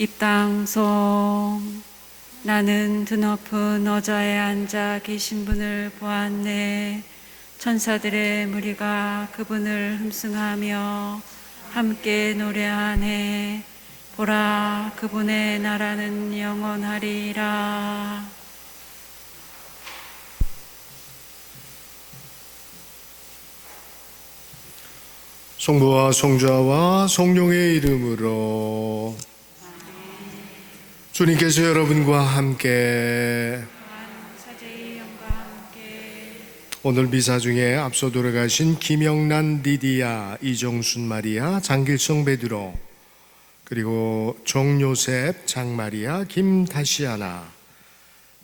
입당송 나는 드높은 어자에 앉아 계신 분을 보았네. 천사들의 무리가 그분을 흠승하며 함께 노래하네. 보라 그분의 나라는 영원하리라. 성부와 성자와 성령의 이름으로 주님께서 여러분과 함께. 오늘 미사 중에 앞서 돌아가신 김영란 리디아, 이정순 마리아, 장길성 베드로 그리고 정요셉, 장마리아, 김다시아나.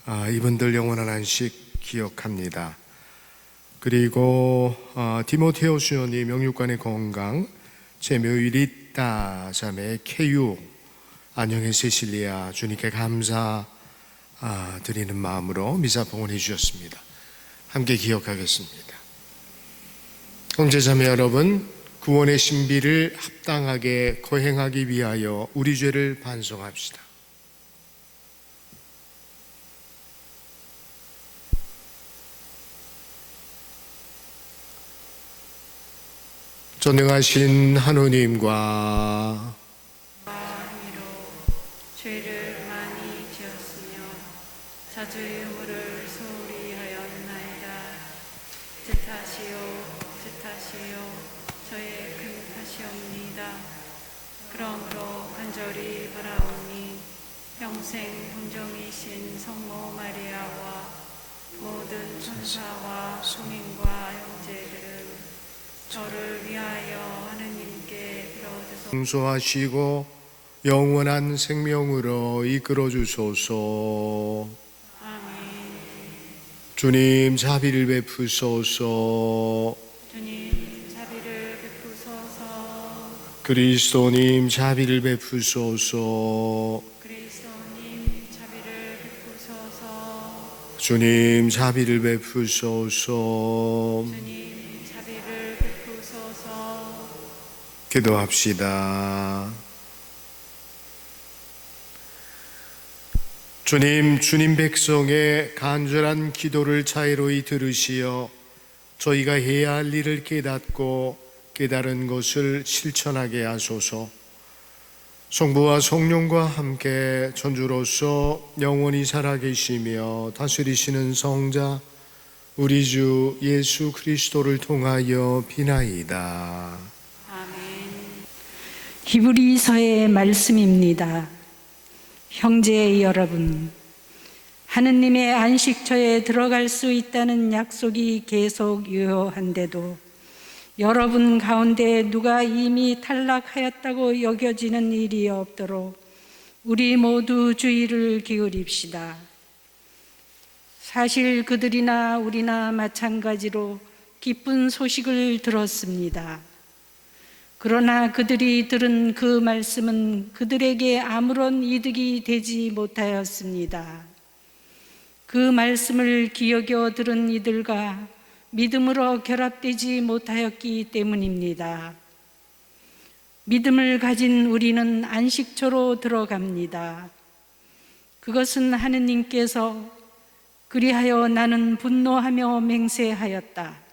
아, 이분들 영원한 안식 기억합니다. 그리고 어, 디모테오 수녀님 명육관의 건강, 제묘의 리따 자매 케유, 안녕의 세실리아 주님께 감사 아, 드리는 마음으로 미사 봉헌해 주셨습니다. 함께 기억하겠습니다. 형제자매 여러분, 구원의 신비를 합당하게 거행하기 위하여 우리 죄를 반성합시다. 전능하신 하느님과 죄를 많이 지었으며 자주의 유물을 소홀히 하였나이다. 뜻하시오 뜻하시오 저의 큰 탓이옵니다. 그러므로 간절히 바라오니 평생 hun정이신 성모 마리아와 모든 천사와 성인과 형제들은 저를 위하여 하느님께 빌어주소 용서하시고 영원한 생명으로 이끌어 주소서. 주님 자비를 베푸소서. 주님 자비를 베푸소서 그리스도님 자비를 베푸소서. 그리스도님 자비를 베푸소서 주님 자비를 베푸소서. 주님 자비를 베푸소서 기도합시다. 주님, 주님 백성의 간절한 기도를 자애로이 들으시어 저희가 해야 할 일을 깨닫고 깨달은 것을 실천하게 하소서. 성부와 성령과 함께 전주로서 영원히 살아계시며 다스리시는 성자 우리 주 예수 그리스도를 통하여 비나이다. 아멘 히브리서의 말씀입니다. 형제 여러분, 하느님의 안식처에 들어갈 수 있다는 약속이 계속 유효한데도 여러분 가운데 누가 이미 탈락하였다고 여겨지는 일이 없도록 우리 모두 주의를 기울입시다. 사실 그들이나 우리나 마찬가지로 기쁜 소식을 들었습니다. 그러나 그들이 들은 그 말씀은 그들에게 아무런 이득이 되지 못하였습니다. 그 말씀을 기억여 들은 이들과 믿음으로 결합되지 못하였기 때문입니다. 믿음을 가진 우리는 안식처로 들어갑니다. 그것은 하느님께서 그리하여 나는 분노하며 맹세하였다.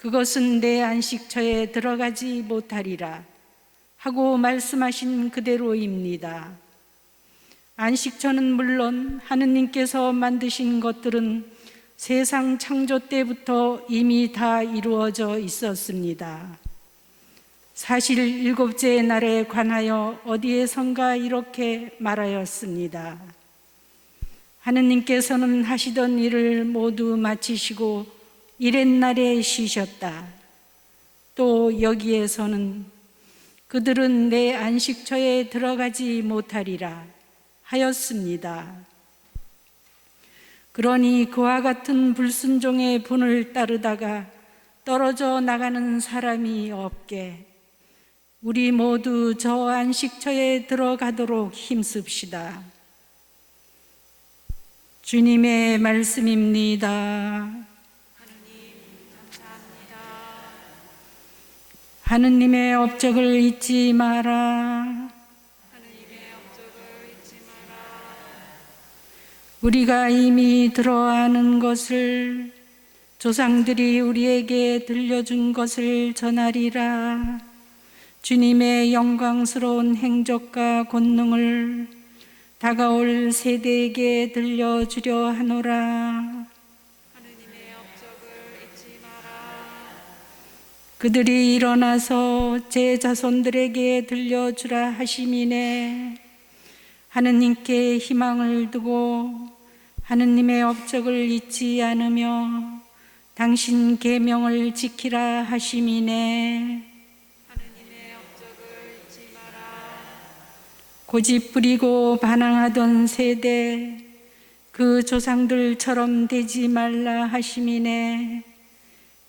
그것은 내 안식처에 들어가지 못하리라 하고 말씀하신 그대로입니다. 안식처는 물론 하느님께서 만드신 것들은 세상 창조 때부터 이미 다 이루어져 있었습니다. 사실 일곱째 날에 관하여 어디에선가 이렇게 말하였습니다. 하느님께서는 하시던 일을 모두 마치시고 이렛날에 쉬셨다. 또 여기에서는 그들은 내 안식처에 들어가지 못하리라 하였습니다. 그러니 그와 같은 불순종의 분을 따르다가 떨어져 나가는 사람이 없게 우리 모두 저 안식처에 들어가도록 힘씁시다. 주님의 말씀입니다. 하느님의 업적을 잊지 마라. 우리가 이미 들어아는 것을 조상들이 우리에게 들려준 것을 전하리라. 주님의 영광스러운 행적과 권능을 다가올 세대에게 들려주려 하노라. 그들이 일어나서 제 자손들에게 들려주라 하심이네. 하느님께 희망을 두고 하느님의 업적을 잊지 않으며 당신 계명을 지키라 하심이네. 고집 부리고 반항하던 세대 그 조상들처럼 되지 말라 하심이네.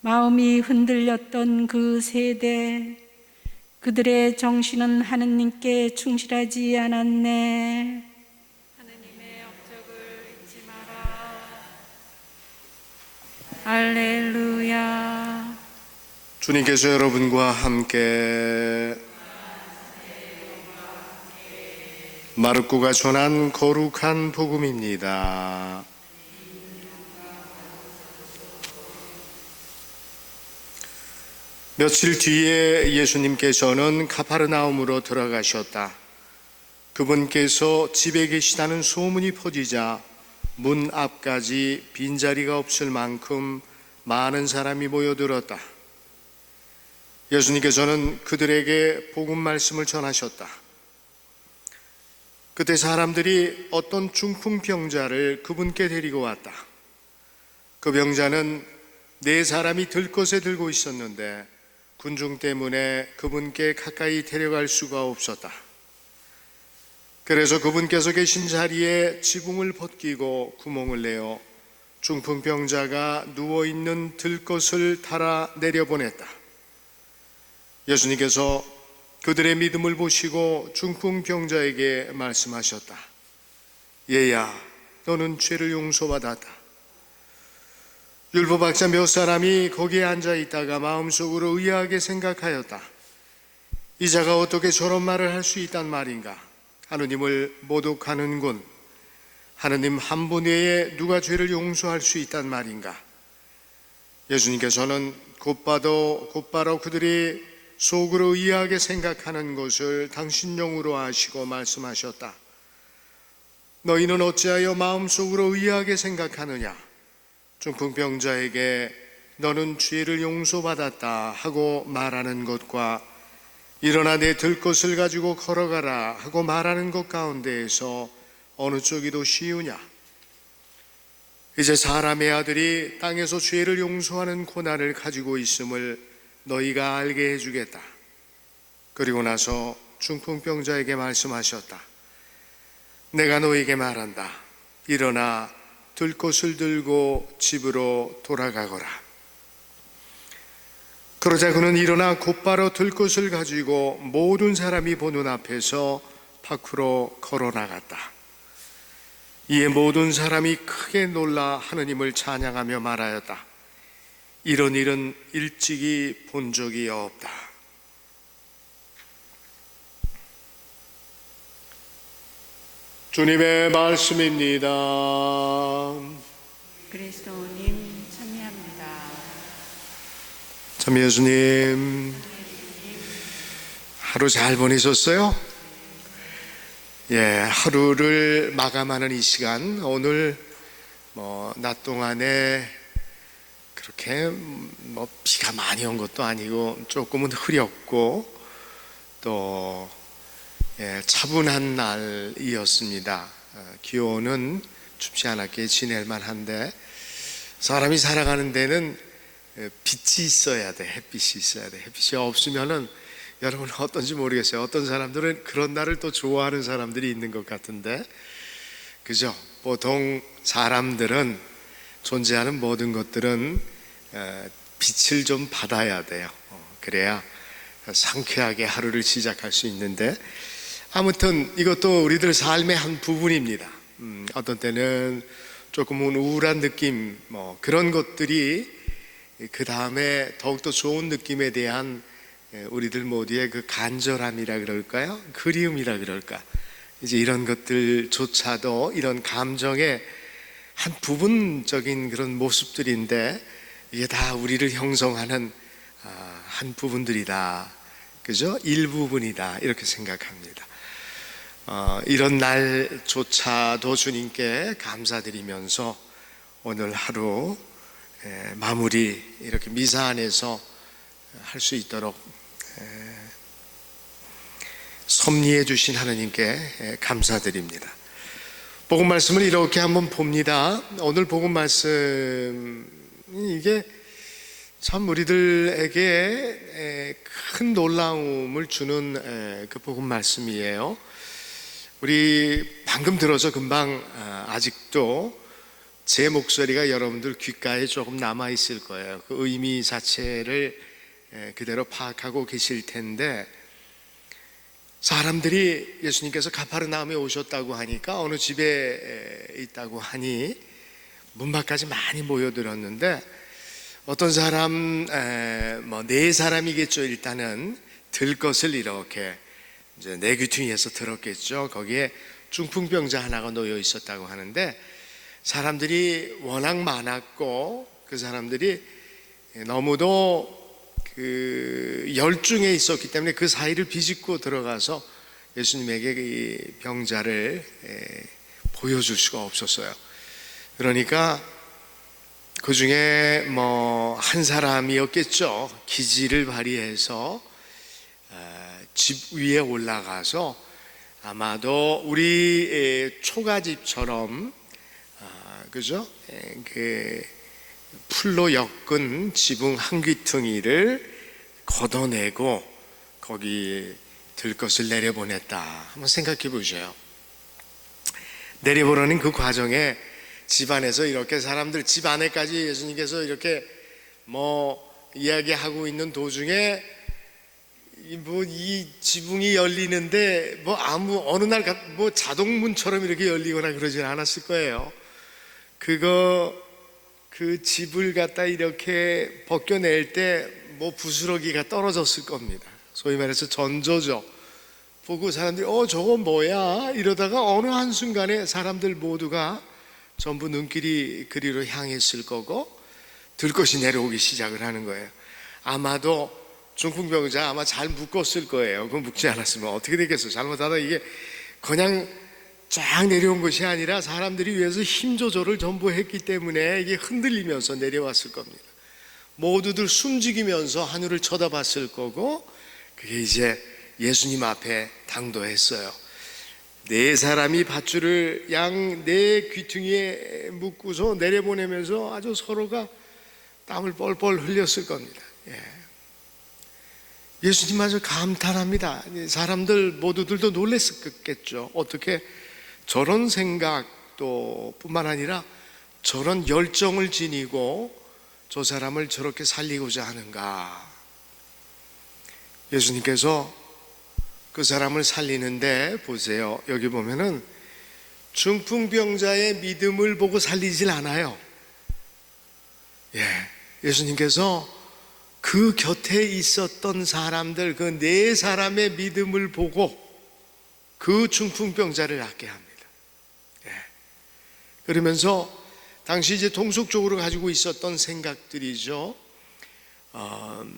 마음이 흔들렸던 그 세대 그들의 정신은 하느님께 충실하지 않았네. 하느님의 업적을 잊지 마라. 할렐루야. 주님께서 여러분과 함께 마르코가 전한 거룩한 복음입니다. 며칠 뒤에 예수님께서는 카파르나움으로 들어가셨다. 그분께서 집에 계시다는 소문이 퍼지자 문 앞까지 빈자리가 없을 만큼 많은 사람이 모여들었다. 예수님께서는 그들에게 복음 말씀을 전하셨다. 그때 사람들이 어떤 중풍병자를 그분께 데리고 왔다. 그 병자는 네 사람이 들것에 들고 있었는데 군중 때문에 그분께 가까이 데려갈 수가 없었다. 그래서 그분께서 계신 자리에 지붕을 벗기고 구멍을 내어 중풍병자가 누워 있는 들것을 달아 내려보냈다. 예수님께서 그들의 믿음을 보시고 중풍병자에게 말씀하셨다. 얘야, 너는 죄를 용서받았다. 율법학자 몇 사람이 거기에 앉아 있다가 마음속으로 의아하게 생각하였다. 이 자가 어떻게 저런 말을 할 수 있단 말인가? 하느님을 모독하는군. 하느님 한 분 외에 누가 죄를 용서할 수 있단 말인가? 예수님께서는 곧바로 곧바로 그들이 속으로 의아하게 생각하는 것을 당신 영으로 아시고 말씀하셨다. 너희는 어찌하여 마음속으로 의아하게 생각하느냐? 중풍병자에게 너는 죄를 용서받았다 하고 말하는 것과 일어나 내 들 것을 가지고 걸어가라 하고 말하는 것 가운데에서 어느 쪽이 더 쉬우냐? 이제 사람의 아들이 땅에서 죄를 용서하는 고난을 가지고 있음을 너희가 알게 해주겠다. 그리고 나서 중풍병자에게 말씀하셨다. 내가 너에게 말한다. 일어나 들 것을 들고 집으로 돌아가거라. 그러자 그는 일어나 곧바로 들 것을 가지고 모든 사람이 보는 앞에서 밖으로 걸어 나갔다. 이에 모든 사람이 크게 놀라 하느님을 찬양하며 말하였다. 이런 일은 일찍이 본 적이 없다. 주님의 말씀입니다. 그리스도님 참여합니다. 참 예수님 하루 잘 보내셨어요? 예, 하루를 마감하는 이 시간 오늘 뭐 낮 동안에 그렇게 뭐 비가 많이 온 것도 아니고 조금은 흐렸고 또 예, 차분한 날이었습니다. 어, 기온은 춥지 않았기에 지낼 만한데 사람이 살아가는 데는 예, 빛이 있어야 돼. 햇빛이 있어야 돼. 햇빛이 없으면은 여러분 어떤지 모르겠어요. 어떤 사람들은 그런 날을 또 좋아하는 사람들이 있는 것 같은데, 그죠? 보통 사람들은 존재하는 모든 것들은 어, 빛을 좀 받아야 돼요. 어, 그래야 상쾌하게 하루를 시작할 수 있는데, 아무튼 이것도 우리들 삶의 한 부분입니다. 음, 어떤 때는 조금은 우울한 느낌, 뭐 그런 것들이 그 다음에 더욱더 좋은 느낌에 대한 예, 우리들 모두의 그 간절함이라 그럴까요? 그리움이라 그럴까? 이제 이런 것들조차도 이런 감정의 한 부분적인 그런 모습들인데 이게 다 우리를 형성하는 아, 한 부분들이다. 그죠? 일부분이다. 이렇게 생각합니다. 어, 이런 날조차도 주님께 감사드리면서 오늘 하루 에, 마무리 이렇게 미사 안에서 할 수 있도록 에, 섭리해 주신 하나님께 에, 감사드립니다. 복음 말씀을 이렇게 한번 봅니다. 오늘 복음 말씀 이게 참 우리들에게 에, 큰 놀라움을 주는 에, 그 복음 말씀이에요. 우리 방금 들어서 금방 아, 아직도 제 목소리가 여러분들 귓가에 조금 남아 있을 거예요. 그 의미 자체를 에, 그대로 파악하고 계실 텐데 사람들이 예수님께서 가파르나움에 오셨다고 하니까 어느 집에 에, 있다고 하니 문 밖까지 많이 모여들었는데 어떤 사람 뭐 네 사람이겠죠 일단은 들 것을 이렇게 이제 내 귀퉁이에서 들었겠죠 거기에 중풍병자 하나가 놓여 있었다고 하는데 사람들이 워낙 많았고 그 사람들이 너무도 그 열중에 있었기 때문에 그 사이를 비집고 들어가서 예수님에게 이 병자를 에, 보여줄 수가 없었어요. 그러니까 그 중에 뭐 한 사람이었겠죠. 기지를 발휘해서 어, 집 위에 올라가서 아마도 우리 에, 초가집처럼 아, 그죠? 에, 그 풀로 엮은 지붕 한 귀퉁이를 걷어내고 거기 들 것을 내려보냈다. 한번 생각해 보세요. 내려보라는 그 과정에 집안에서 이렇게 사람들 집 안에까지 예수님께서 이렇게 뭐 이야기하고 있는 도중에 뭐 이 지붕이 열리는데 뭐 아무 어느 날 뭐 자동문처럼 이렇게 열리거나 그러진 않았을 거예요. 그거 그 집을 갖다 이렇게 벗겨낼 때 뭐 부스러기가 떨어졌을 겁니다. 소위 말해서 전조죠. 보고 사람들이 어 저거 뭐야 이러다가 어느 한 순간에 사람들 모두가 전부 눈길이 그리로 향했을 거고 들것이 내려오기 시작을 하는 거예요. 아마도 중풍병자 아마 잘 묶었을 거예요. 그 묶지 않았으면 어떻게 되겠어? 잘못하다 이게 그냥 쫙 내려온 것이 아니라 사람들이 위해서 힘 조절을 전부 했기 때문에 이게 흔들리면서 내려왔을 겁니다. 모두들 숨죽이면서 하늘을 쳐다봤을 거고 그게 이제 예수님 앞에 당도했어요. 네 사람이 밧줄을 양 네 귀퉁이에 묶고서 내려보내면서 아주 서로가 땀을 뻘뻘 흘렸을 겁니다. 예. 예수님마저 감탄합니다. 사람들 모두들도 놀랬겠죠. 어떻게 저런 생각도 뿐만 아니라 저런 열정을 지니고 저 사람을 저렇게 살리고자 하는가. 예수님께서 그 사람을 살리는데 보세요. 여기 보면은 중풍병자의 믿음을 보고 살리질 않아요. 예. 예수님께서 그 곁에 있었던 사람들, 그 네 사람의 믿음을 보고 그 중풍병자를 낫게 합니다. 예. 그러면서 당시 이제 통속적으로 가지고 있었던 생각들이죠. 어,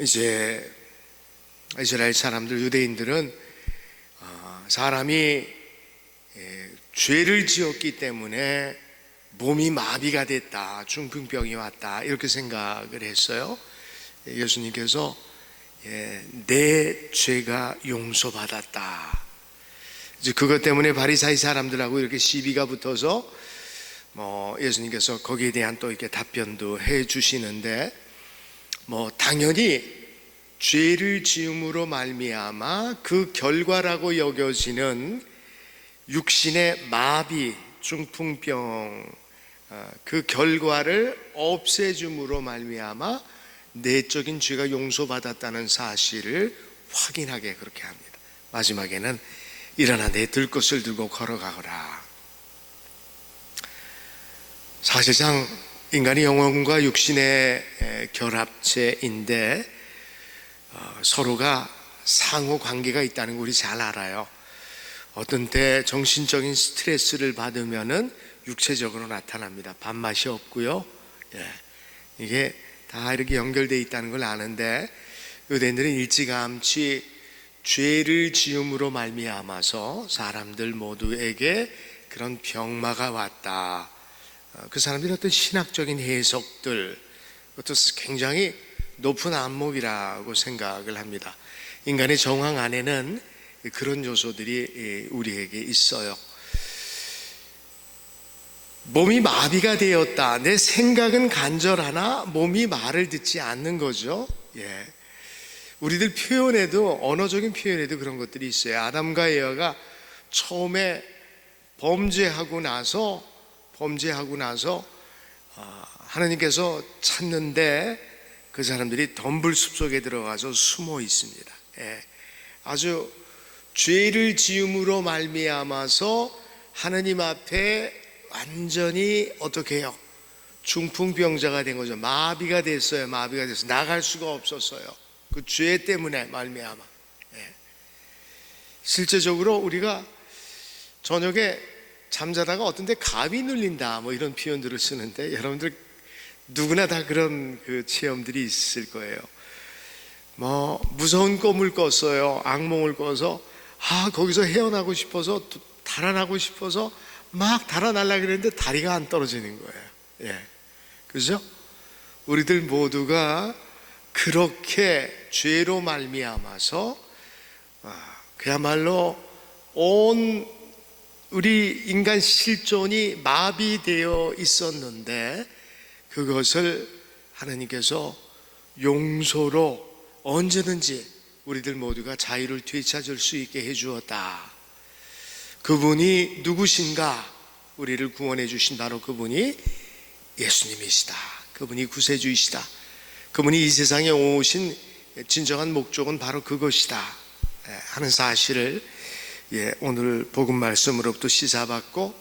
이제 이스라엘 사람들, 유대인들은 어, 사람이 예, 죄를 지었기 때문에 몸이 마비가 됐다, 중풍병이 왔다 이렇게 생각을 했어요. 예수님께서 예, 내 죄가 용서받았다. 이제 그것 때문에 바리사이 사람들하고 이렇게 시비가 붙어서 뭐 예수님께서 거기에 대한 또 이렇게 답변도 해 주시는데 뭐 당연히 죄를 지음으로 말미암아 그 결과라고 여겨지는 육신의 마비, 중풍병 어, 그 결과를 없애줌으로 말미암아 내적인 죄가 용서받았다는 사실을 확인하게 그렇게 합니다. 마지막에는 일어나 내 들 것을 들고 걸어가거라. 사실상 인간이 영혼과 육신의 결합체인데 어, 서로가 상호 관계가 있다는 걸 우리 잘 알아요. 어떤 때 정신적인 스트레스를 받으면은 육체적으로 나타납니다. 밥맛이 없고요. 예. 이게 다 이렇게 연결되어 있다는 걸 아는데 유대인들은 일찌감치 죄를 지음으로 말미암아서 사람들 모두에게 그런 병마가 왔다. 어, 그 사람들이 어떤 신학적인 해석들, 그것도 굉장히 높은 안목이라고 생각을 합니다. 인간의 정황 안에는 그런 요소들이 우리에게 있어요. 몸이 마비가 되었다. 내 생각은 간절하나 몸이 말을 듣지 않는 거죠. 예. 우리들 표현에도 언어적인 표현에도 그런 것들이 있어요. 아담과 에어가 처음에 범죄하고 나서 범죄하고 나서 아, 하나님께서 찾는데 그 사람들이 덤불 숲 속에 들어가서 숨어 있습니다. 예. 아주 죄를 지음으로 말미암아서 하나님 앞에 완전히 어떻게 해요? 중풍병자가 된 거죠. 마비가 됐어요. 마비가 됐어요. 나갈 수가 없었어요. 그 죄 때문에 말미암아. 예. 실제적으로 우리가 저녁에 잠자다가 어떤 데 감이 눌린다 뭐 이런 표현들을 쓰는데 여러분들 누구나 다 그런 그 체험들이 있을 거예요. 뭐 무서운 꿈을 꿨어요. 악몽을 꿔서 아 거기서 헤어나고 싶어서 달아나고 싶어서 막 달아날라 그랬는데 다리가 안 떨어지는 거예요. 예. 그죠? 우리들 모두가 그렇게 죄로 말미암아서 아, 그야말로 온 우리 인간 실존이 마비되어 있었는데 그것을 하나님께서 용서로 언제든지 우리들 모두가 자유를 되찾을 수 있게 해 주었다. 그분이 누구신가? 우리를 구원해 주신 바로 그분이 예수님이시다. 그분이 구세주이시다. 그분이 이 세상에 오신 진정한 목적은 바로 그것이다. 예, 하는 사실을 예, 오늘 복음 말씀으로부터 시사받고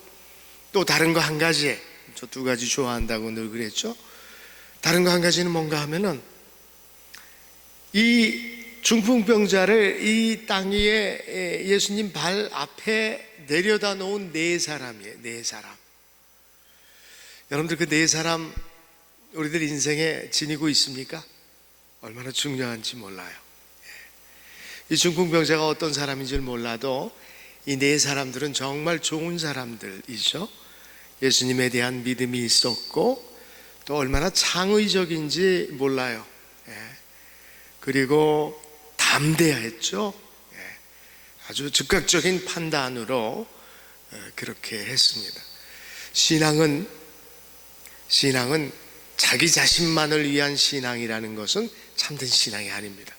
또 다른 거 한 가지 저 두 가지 좋아한다고 늘 그랬죠. 다른 거 한 가지는 뭔가 하면은 이 중풍병자를 이 땅 위에 예수님 발 앞에 내려다 놓은 네 사람이에요. 네 사람. 여러분들 그 네 사람 우리들 인생에 지니고 있습니까? 얼마나 중요한지 몰라요. 이 중풍병자가 어떤 사람인지 몰라도 이 네 사람들은 정말 좋은 사람들이죠. 예수님에 대한 믿음이 있었고 또 얼마나 창의적인지 몰라요. 예. 그리고 담대했죠. 예. 아주 즉각적인 판단으로 어, 그렇게 했습니다. 신앙은 신앙은 자기 자신만을 위한 신앙이라는 것은 참된 신앙이 아닙니다.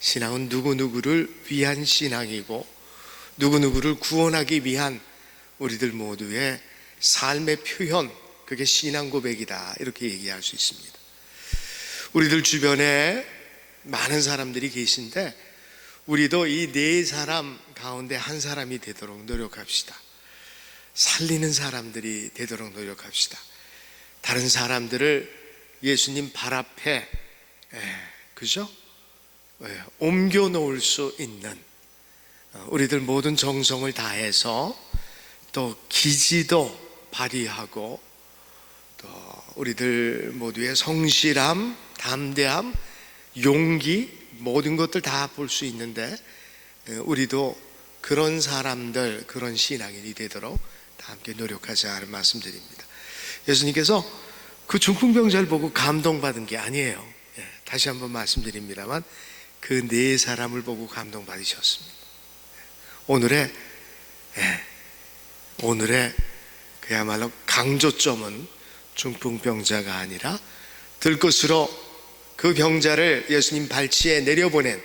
신앙은 누구누구를 위한 신앙이고 누구누구를 구원하기 위한 우리들 모두의 삶의 표현, 그게 신앙 고백이다. 이렇게 얘기할 수 있습니다. 우리들 주변에 많은 사람들이 계신데 우리도 이 네 사람 가운데 한 사람이 되도록 노력합시다. 살리는 사람들이 되도록 노력합시다. 다른 사람들을 예수님 발 앞에 예, 그죠? 예, 옮겨 놓을 수 있는 어, 우리들 모든 정성을 다해서 또 기지도 발휘하고 또 우리들 모두의 성실함, 담대함, 용기 모든 것들 다 볼 수 있는데 우리도 그런 사람들 그런 신앙인이 되도록 다 함께 노력하자 하는 말씀드립니다. 예수님께서 그 중풍병자를 보고 감동받은 게 아니에요. 예, 다시 한번 말씀드립니다만 그 네 사람을 보고 감동받으셨습니다. 오늘의 예, 오늘의 그야말로 강조점은 중풍병자가 아니라 들 것으로 그 병자를 예수님 발치에 내려보낸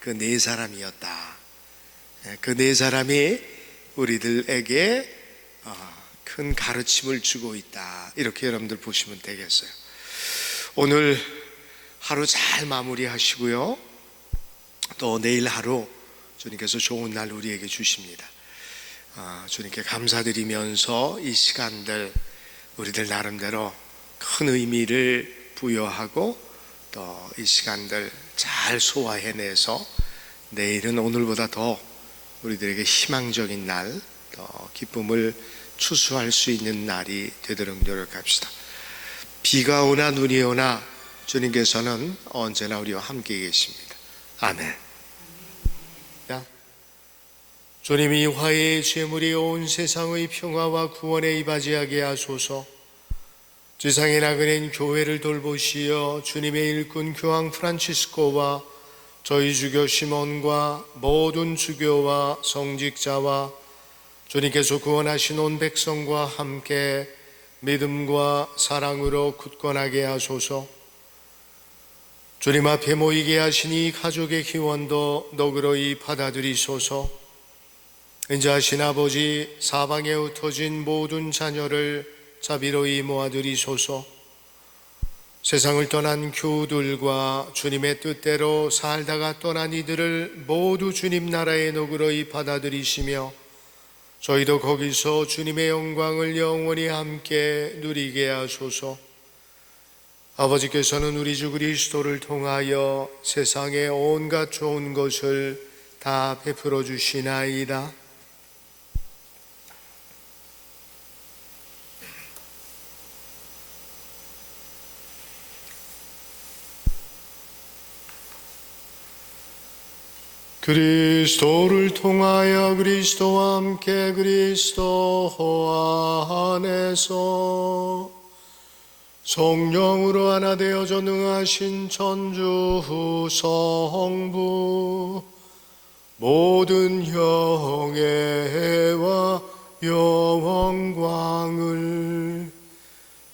그 네 사람이었다. 그 네 사람이 우리들에게 어, 큰 가르침을 주고 있다. 이렇게 여러분들 보시면 되겠어요. 오늘 하루 잘 마무리하시고요. 또 내일 하루 주님께서 좋은 날 우리에게 주십니다. 아, 주님께 감사드리면서 이 시간들 우리들 나름대로 큰 의미를 부여하고 또 이 시간들 잘 소화해내서 내일은 오늘보다 더 우리들에게 희망적인 날, 더 기쁨을 추수할 수 있는 날이 되도록 노력합시다. 비가 오나 눈이 오나 주님께서는 언제나 우리와 함께 계십니다. 아멘. 야. 주님이 화해의 제물이 온 세상의 평화와 구원에 이바지하게 하소서. 지상의 나그네인 교회를 돌보시어 주님의 일꾼 교황 프란치스코와 저희 주교 시몬과 모든 주교와 성직자와 주님께서 구원하신 온 백성과 함께 믿음과 사랑으로 굳건하게 하소서. 주님 앞에 모이게 이 가족의 기원도 너그러이 받아들이소서. 인자하신 아버지 사방에 흩어진 모든 자녀를 자비로이 모아들이소서. 세상을 떠난 교우들과 주님의 뜻대로 살다가 떠난 이들을 모두 주님 나라에 너그러이 받아들이시며 저희도 거기서 주님의 영광을 영원히 함께 누리게 하소서. 아버지께서는 우리 주 그리스도를 통하여 세상의 온갖 좋은 것을 다 베풀어 주시나이다. 그리스도를 통하여 그리스도와 함께 그리스도 안에서 성령으로 하나 되어 전능하신 천주 성부 모든 영예와 영광을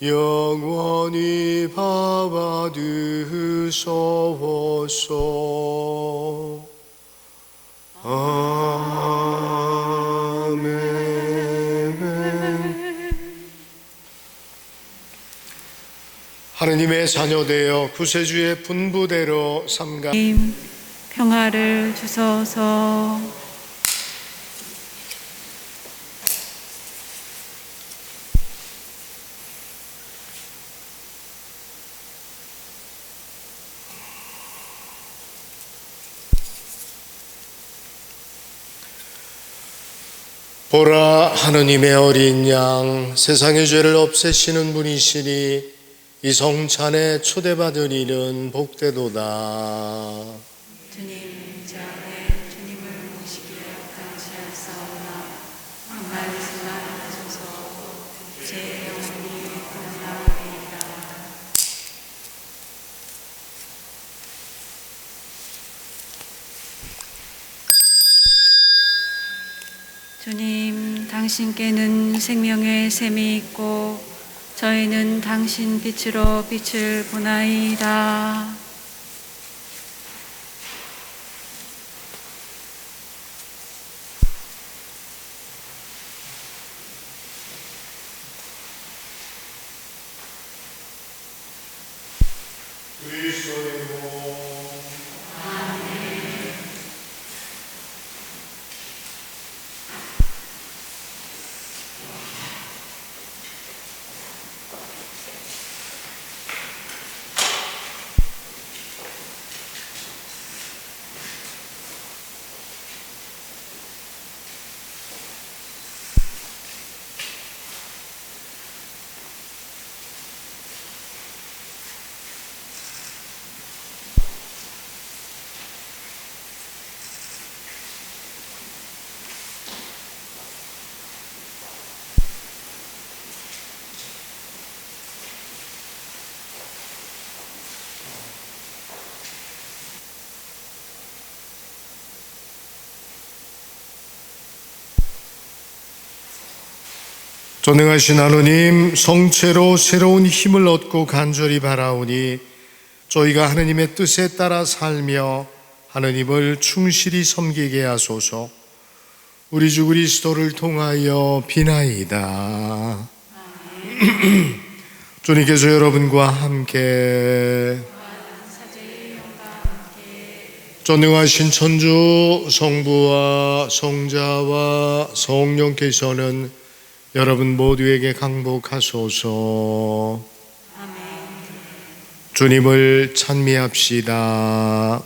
영원히 받으소서. 아멘. 하느님의 자녀 되어 구세주의 분부대로 삼가 평화를 주소서. 보라 하느님의 어린 양 세상의 죄를 없애시는 분이시니 이 성찬에 초대받은 이는 복되도다. 주님, 제 안에 주님을 모시기에 감시하사오나 한 말씀만 하소서 제 영혼이 끝나리이다. 주님, 당신께는 생명의 샘이 있고 저희는 당신 빛으로 빛을 보나이다. 전능하신 하느님 성체로 새로운 힘을 얻고 간절히 바라오니 저희가 하느님의 뜻에 따라 살며 하느님을 충실히 섬기게 하소서. 우리 주 그리스도를 통하여 비나이다. 주님께서 여러분과 함께 전능하신 천주 성부와 성자와 성령께서는 여러분 모두에게 강복하소서. 주님을 찬미합시다.